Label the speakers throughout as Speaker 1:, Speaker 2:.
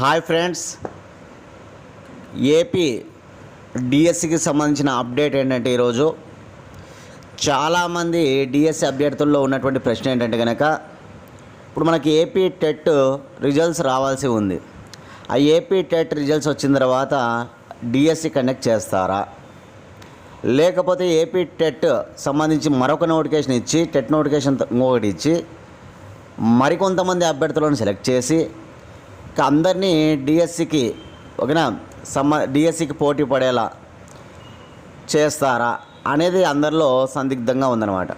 Speaker 1: Hi friends. AP డిఎస్సికి సంబంధించిన update ఏంటంటే ఈరోజు చాలామంది డిఎస్సి అభ్యర్థుల్లో ఉన్నటువంటి ప్రశ్న ఏంటంటే కనుక ఇప్పుడు మనకి ఏపీ టెట్ రిజల్ట్స్ రావాల్సి ఉంది. ఆ ఏపీ టెట్ రిజల్ట్స్ వచ్చిన తర్వాత డిఎస్సి కండక్ట్ చేస్తారా? లేకపోతే ఏపీ టెట్ సంబంధించి మరొక నోటిఫికేషన్ ఇచ్చి టెట్ నోటిఫికేషన్ ఇంకొకటి ఇచ్చి మరికొంతమంది అభ్యర్థులను సెలెక్ట్ చేసి అందరినీ డిఎస్సికి ఓకేనా సమ్మ డిఎస్సికి పోటీ పడేలా చేస్తారా అనేది అందరిలో సందిగ్ధంగా ఉందన్నమాట.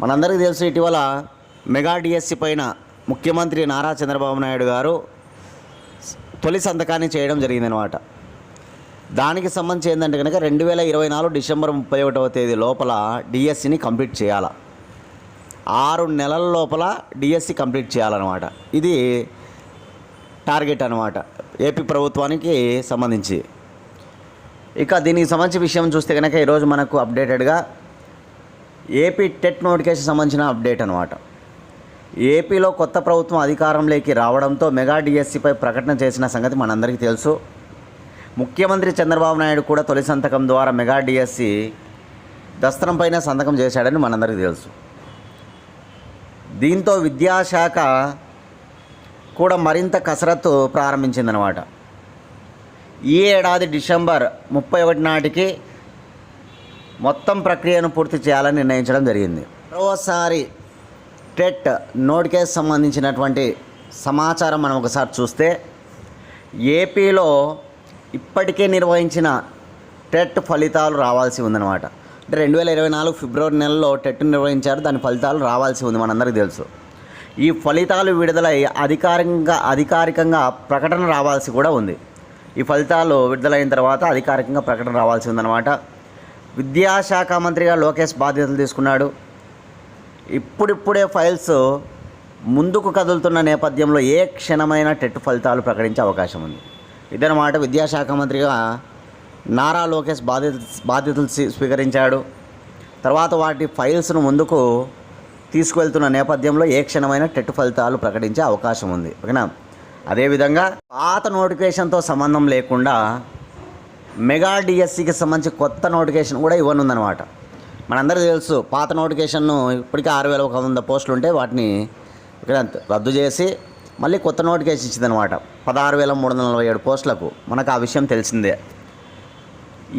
Speaker 1: మనందరికీ తెలుసు ఇటీవల మెగా డిఎస్సి పైన ముఖ్యమంత్రి నారా చంద్రబాబు నాయుడు గారు తొలి సంతకాన్ని చేయడం జరిగిందనమాట దానికి సంబంధించి ఏంటంటే కనుక రెండు వేల ఇరవై నాలుగు డిసెంబర్ ముప్పై ఒకటవ తేదీ లోపల డిఎస్సిని కంప్లీట్ చేయాలి. ఆరు నెలల లోపల డిఎస్సి కంప్లీట్ చేయాలన్నమాట. ఇది టార్గెట్ అనమాట ఏపీ ప్రభుత్వానికి సంబంధించి. ఇక దీనికి సంబంధించి విషయం చూస్తే కనుక ఈరోజు మనకు అప్డేటెడ్గా ఏపీ టెట్ నోటిఫికేషన్ సంబంధించిన అప్డేట్ అనమాట ఏపీలో కొత్త ప్రభుత్వం అధికారంలోకి రావడంతో మెగా డిఎస్సిపై ప్రకటన చేసిన సంగతి మనందరికీ తెలుసు. ముఖ్యమంత్రి చంద్రబాబు నాయుడు కూడా తొలి సంతకం ద్వారా మెగా డిఎస్సి దస్త్రంపైన సంతకం చేశాడని మనందరికీ తెలుసు. దీంతో విద్యాశాఖ కూడా మరింత కసరత్తు ప్రారంభించిందనమాట ఈ ఏడాది డిసెంబర్ ముప్పై ఒకటి నాటికి మొత్తం ప్రక్రియను పూర్తి చేయాలని నిర్ణయించడం జరిగింది. మరోసారి టెట్ నోటికే సంబంధించినటువంటి సమాచారం మనం ఒకసారి చూస్తే ఏపీలో ఇప్పటికే నిర్వహించిన టెట్ ఫలితాలు రావాల్సి ఉందన్నమాట. అంటే రెండు వేల ఇరవై నాలుగు ఫిబ్రవరి నెలలో టెట్ నిర్వహించారు దాని ఫలితాలు రావాల్సి ఉంది మనందరికీ తెలుసు. ఈ ఫలితాలు విడుదలై అధికారికంగా అధికారికంగా ప్రకటన రావాల్సి కూడా ఉంది. ఈ ఫలితాలు విడుదలైన తర్వాత అధికారికంగా ప్రకటన రావాల్సి ఉందన్నమాట. విద్యాశాఖ మంత్రిగా లోకేష్ బాధ్యతలు తీసుకున్నాడు. ఇప్పుడిప్పుడే ఫైల్స్ ముందుకు కదులుతున్న నేపథ్యంలో ఏ క్షణమైన టెట్ ఫలితాలు ప్రకటించే అవకాశం ఉంది. ఇదన్నమాట విద్యాశాఖ మంత్రిగా నారా లోకేష్ బాధ్యత బాధ్యతలు స్వీకరించాడు. తర్వాత వాటి ఫైల్స్ను ముందుకు తీసుకువెళ్తున్న నేపథ్యంలో ఏ క్షణమైన టెట్ ఫలితాలు ప్రకటించే అవకాశం ఉంది. ఓకేనా? అదేవిధంగా పాత నోటిఫికేషన్తో సంబంధం లేకుండా మెగా డిఎస్సికి సంబంధించి కొత్త నోటిఫికేషన్ కూడా ఇవ్వనుందనమాట మనందరూ తెలుసు పాత నోటిఫికేషన్ను ఇప్పటికే ఆరు వేల ఒక వంద పోస్టులు ఉంటే వాటిని ఇక్కడ రద్దు చేసి మళ్ళీ కొత్త నోటిఫికేషన్ ఇచ్చిందనమాట పదహారు వేల మూడు వందల నలభై ఏడు పోస్టులకు మనకు ఆ విషయం తెలిసిందే.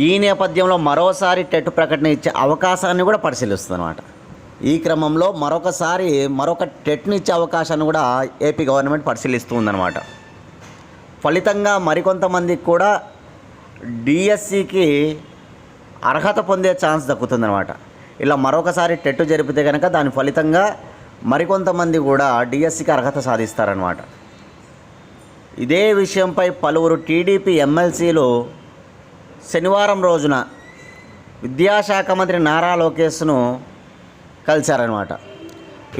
Speaker 1: ఈ నేపథ్యంలో మరోసారి టెట్ ప్రకటన ఇచ్చే అవకాశాన్ని కూడా పరిశీలిస్తుంది అనమాట ఈ క్రమంలో మరొకసారి మరొక టెట్ని ఇచ్చే అవకాశాన్ని కూడా ఏపీ గవర్నమెంట్ పరిశీలిస్తూ ఉందన్నమాట. ఫలితంగా మరికొంతమందికి కూడా డిఎస్సికి అర్హత పొందే ఛాన్స్ దక్కుతుందన్నమాట. ఇలా మరొకసారి టెట్ జరిపితే కనుక దాని ఫలితంగా మరికొంతమంది కూడా డిఎస్సికి అర్హత సాధిస్తారనమాట ఇదే విషయంపై పలువురు టీడీపీ ఎమ్మెల్సీలు శనివారం రోజున విద్యాశాఖ మంత్రి నారా లోకేష్ను కలిశారనమాట.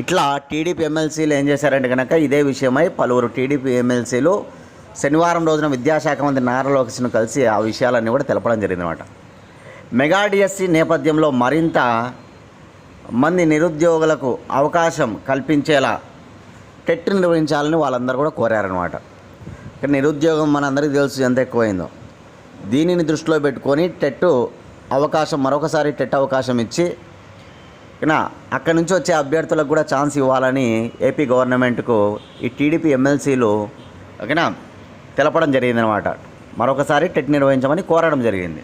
Speaker 1: ఇట్లా టీడీపీ ఎమ్మెల్సీలు ఏం చేశారంటే కనుక ఇదే విషయమై పలువురు టీడీపీ ఎమ్మెల్సీలు శనివారం రోజున విద్యాశాఖ మంత్రి నారా లోకేష్ను కలిసి ఆ విషయాలన్నీ కూడా తెలపడం జరిగిందనమాట. మెగా డిఎస్సి నేపథ్యంలో మరింత మంది నిరుద్యోగులకు అవకాశం కల్పించేలా టెట్ నిర్వహించాలని వాళ్ళందరూ కూడా కోరారనమాట. నిరుద్యోగం మనందరికీ తెలుసు ఎంత ఎక్కువైందో. దీనిని దృష్టిలో పెట్టుకొని టెట్ అవకాశం మరొకసారి టెట్ అవకాశం ఇచ్చి ఓకేనా? అక్కడి నుంచి వచ్చే అభ్యర్థులకు కూడా ఛాన్స్ ఇవ్వాలని ఏపీ గవర్నమెంట్కు ఈ టీడీపీ ఎమ్మెల్సీలు ఓకేనా తెలపడం జరిగిందనమాట మరొకసారి టెట్ నిర్వహించమని కోరడం జరిగింది.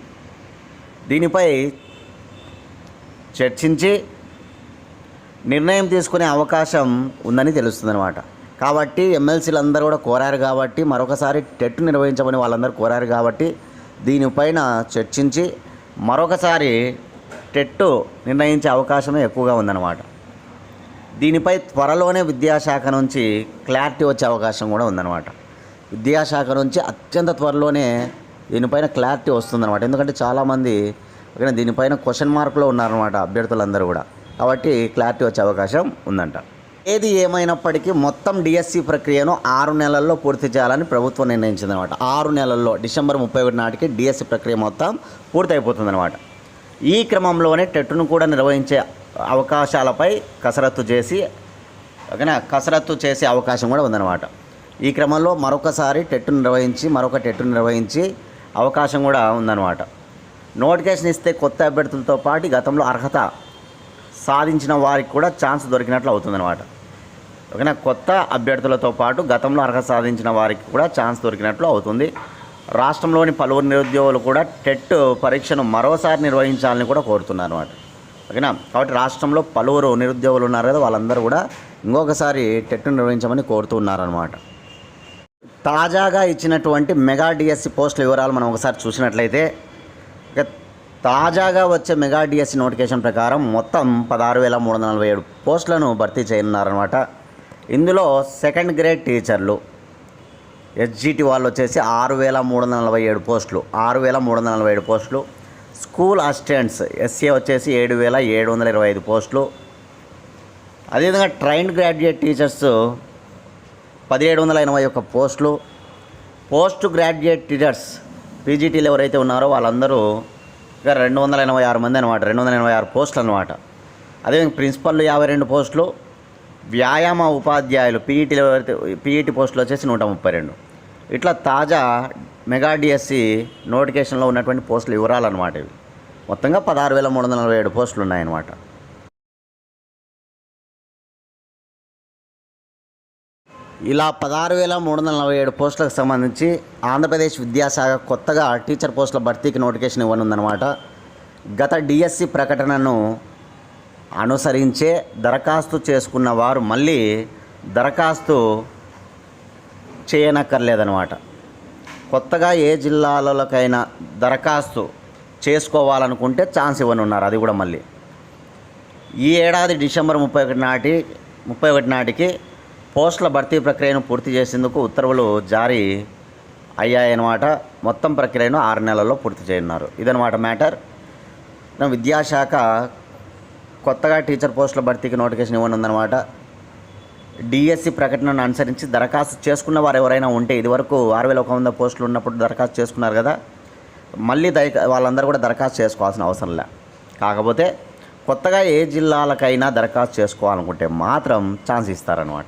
Speaker 1: దీనిపై చర్చించి నిర్ణయం తీసుకునే అవకాశం ఉందని తెలుస్తుందన్నమాట. కాబట్టి ఎమ్మెల్సీలు అందరూ కూడా కోరారు కాబట్టి మరొకసారి టెట్ నిర్వహించమని వాళ్ళందరూ కోరారు కాబట్టి దీనిపైన చర్చించి మరొకసారి టెట్ నిర్ణయించే అవకాశమే ఎక్కువగా ఉందన్నమాట. దీనిపై త్వరలోనే విద్యాశాఖ నుంచి క్లారిటీ వచ్చే అవకాశం కూడా ఉందన్నమాట. విద్యాశాఖ నుంచి అత్యంత త్వరలోనే దీనిపైన క్లారిటీ వస్తుందన్నమాట. ఎందుకంటే చాలామంది దీనిపైన క్వశ్చన్ మార్కులో ఉన్నారన్నమాట అభ్యర్థులందరూ కూడా. కాబట్టి క్లారిటీ వచ్చే అవకాశం ఉందంట. ఏది ఏమైనప్పటికీ మొత్తం డిఎస్సి ప్రక్రియను ఆరు నెలల్లో పూర్తి చేయాలని ప్రభుత్వం నిర్ణయించిందనమాట ఆరు నెలల్లో డిసెంబర్ ముప్పై ఒకటి నాటికి డిఎస్సి ప్రక్రియ మొత్తం పూర్తయిపోతుందన్నమాట. ఈ క్రమంలోనే టెట్ను కూడా నిర్వహించే అవకాశాలపై కసరత్తు చేసి ఓకేనా? కసరత్తు చేసే అవకాశం కూడా ఉందన్నమాట. ఈ క్రమంలో మరొకసారి టెట్టు నిర్వహించి మరొక టెట్టు నిర్వహించి అవకాశం కూడా ఉందన్నమాట. నోటిఫికేషన్ ఇస్తే కొత్త అభ్యర్థులతో పాటు గతంలో అర్హత సాధించిన వారికి కూడా ఛాన్స్ దొరికినట్లు అవుతుందన్నమాట. ఓకేనా? కొత్త అభ్యర్థులతో పాటు గతంలో అర్హత సాధించిన వారికి కూడా ఛాన్స్ దొరికినట్లు అవుతుంది. రాష్ట్రంలోని పలువురు నిరుద్యోగులు కూడా టెట్ పరీక్షను మరోసారి నిర్వహించాలని కూడా కోరుతున్నారు అనమాట ఓకేనా? కాబట్టి రాష్ట్రంలో పలువురు నిరుద్యోగులు ఉన్నారు కదా వాళ్ళందరూ కూడా ఇంకొకసారి టెట్ను నిర్వహించమని కోరుతున్నారనమాట తాజాగా ఇచ్చినటువంటి మెగా డిఎస్సి పోస్టుల వివరాలు మనం ఒకసారి చూసినట్లయితే ఇక తాజాగా వచ్చే మెగా డిఎస్సి నోటిఫికేషన్ ప్రకారం మొత్తం పదహారు వేల మూడు వందల నలభై ఏడు పోస్టులను భర్తీ చేయనున్నారనమాట ఇందులో సెకండ్ గ్రేడ్ టీచర్లు ఎస్జిటి వాళ్ళు వచ్చేసి ఆరు వేల మూడు వందల నలభై ఏడు పోస్టులు. ఆరు వేల మూడు వందల నలభై ఏడు పోస్టులు. స్కూల్ అసిస్టెంట్స్ ఎస్సీ వచ్చేసి ఏడు వేల ఏడు వందల ఇరవై ఐదు పోస్టులు. అదేవిధంగా ట్రైన్డ్ గ్రాడ్యుయేట్ టీచర్స్ పదిహేడు వందల ఎనభై ఒక్క పోస్టులు. పోస్ట్ గ్రాడ్యుయేట్ టీచర్స్ పీజీటీలు ఎవరైతే ఉన్నారో వాళ్ళందరూ ఇక రెండు వందల ఎనభై ఆరు మంది అనమాట రెండు వందల ఎనభై ఆరు పోస్టులు అనమాట అదేవిధంగా ప్రిన్సిపల్ యాభై రెండు పోస్టులు. వ్యాయామ ఉపాధ్యాయులు పీఈటీలు ఎవరైతే పీఈటీ పోస్టులు వచ్చేసి నూట ముప్పై రెండు. ఇట్లా తాజా మెగా డిఎస్సి నోటిఫికేషన్లో ఉన్నటువంటి పోస్టుల వివరాలు అనమాట ఇవి. మొత్తంగా పదహారు వేల మూడు వందల నలభై ఏడు పోస్టులు ఉన్నాయన్నమాట. ఇలా పదహారు వేల మూడు వందల నలభై ఏడు పోస్టులకు సంబంధించి ఆంధ్రప్రదేశ్ విద్యాశాఖ కొత్తగా టీచర్ పోస్టుల భర్తీకి నోటిఫికేషన్ ఇవ్వనుందనమాట గత డిఎస్సి ప్రకటనను అనుసరించే దరఖాస్తు చేసుకున్న వారు మళ్ళీ దరఖాస్తు చేయనక్కర్లేదనమాట కొత్తగా ఏ జిల్లాలకైనా దరఖాస్తు చేసుకోవాలనుకుంటే ఛాన్స్ ఇవ్వనున్నారు అది కూడా మళ్ళీ. ఈ ఏడాది డిసెంబర్ ముప్పై ఒకటి నాటి ముప్పై ఒకటి నాటికి పోస్టుల భర్తీ ప్రక్రియను పూర్తి చేసేందుకు ఉత్తర్వులు జారీ అయ్యాయన్నమాట. మొత్తం ప్రక్రియను ఆరు నెలల్లో పూర్తి చేయనున్నారు. ఇదనమాట మ్యాటర్. విద్యాశాఖ కొత్తగా టీచర్ పోస్టుల భర్తీకి నోటిఫికేషన్ ఇవ్వనుందనమాట డిఎస్సి ప్రకటనను అనుసరించి దరఖాస్తు చేసుకున్న వారు ఎవరైనా ఉంటే ఇదివరకు ఆరు వేల ఒక వంద పోస్టులు ఉన్నప్పుడు దరఖాస్తు చేసుకున్నారు కదా మళ్ళీ దయ వాళ్ళందరూ కూడా దరఖాస్తు చేసుకోవాల్సిన అవసరం లే. కాకపోతే కొత్తగా ఏ జిల్లాలకైనా దరఖాస్తు చేసుకోవాలనుకుంటే మాత్రం ఛాన్స్ ఇస్తారనమాట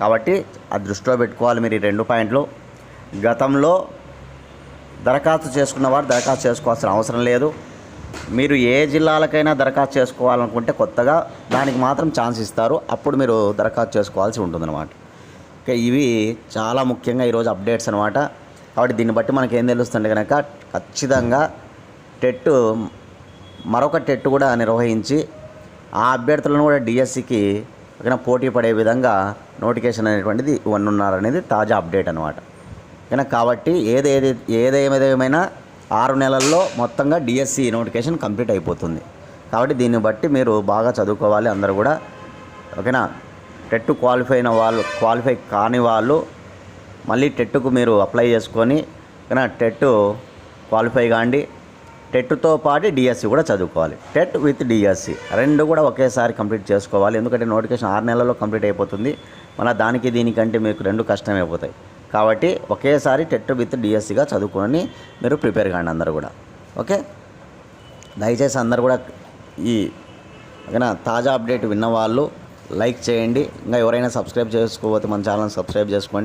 Speaker 1: కాబట్టి అది దృష్టిలో పెట్టుకోవాలి మీరు ఈ రెండు పాయింట్లు. గతంలో దరఖాస్తు చేసుకున్న వారు దరఖాస్తు చేసుకోవాల్సిన అవసరం లేదు. మీరు ఏ జిల్లాలకైనా దరఖాస్తు చేసుకోవాలనుకుంటే కొత్తగా దానికి మాత్రం ఛాన్స్ ఇస్తారు. అప్పుడు మీరు దరఖాస్తు చేసుకోవాల్సి ఉంటుందన్నమాట. ఇక ఇవి చాలా ముఖ్యంగా ఈరోజు అప్డేట్స్ అనమాట కాబట్టి దీన్ని బట్టి మనకి ఏం తెలుస్తుంది కనుక ఖచ్చితంగా టెట్ మరొక టెట్ కూడా నిర్వహించి ఆ అభ్యర్థులను కూడా డిఎస్సికి ఓకేనా పోటీ పడే విధంగా నోటిఫికేషన్ అనేటువంటిది ఇవ్వనున్నారనేది తాజా అప్డేట్ అనమాట ఓకేనా? కాబట్టి ఏదేది ఏదేమైనా ఆరు నెలల్లో మొత్తంగా డిఎస్సి నోటిఫికేషన్ కంప్లీట్ అయిపోతుంది. కాబట్టి దీన్ని బట్టి మీరు బాగా చదువుకోవాలి అందరూ కూడా. ఓకేనా? టెట్ క్వాలిఫై అయిన వాళ్ళు క్వాలిఫై కాని వాళ్ళు మళ్ళీ టెట్కు మీరు అప్లై చేసుకొని ఓకేనా? టెట్ క్వాలిఫై కాండి. టెట్తో పాటు డిఎస్సి కూడా చదువుకోవాలి. టెట్ విత్ డిఎస్సి రెండు కూడా ఒకేసారి కంప్లీట్ చేసుకోవాలి. ఎందుకంటే నోటిఫికేషన్ ఆరు నెలల్లో కంప్లీట్ అయిపోతుంది. మళ్ళీ దానికి దీనికంటే మీకు రెండు కష్టమైపోతాయి. కాబట్టి ఒకేసారి టెట్ విత్ డిఎస్సిగా చదువుకొని మీరు ప్రిపేర్ కాండి అందరూ కూడా. ఓకే? దయచేసి అందరు కూడా ఈ ఓకేనా తాజా అప్డేట్ విన్న వాళ్ళు లైక్ చేయండి. ఇంకా ఎవరైనా సబ్స్క్రైబ్ చేసుకోకపోతే మన ఛానల్ సబ్స్క్రైబ్ చేసుకోండి.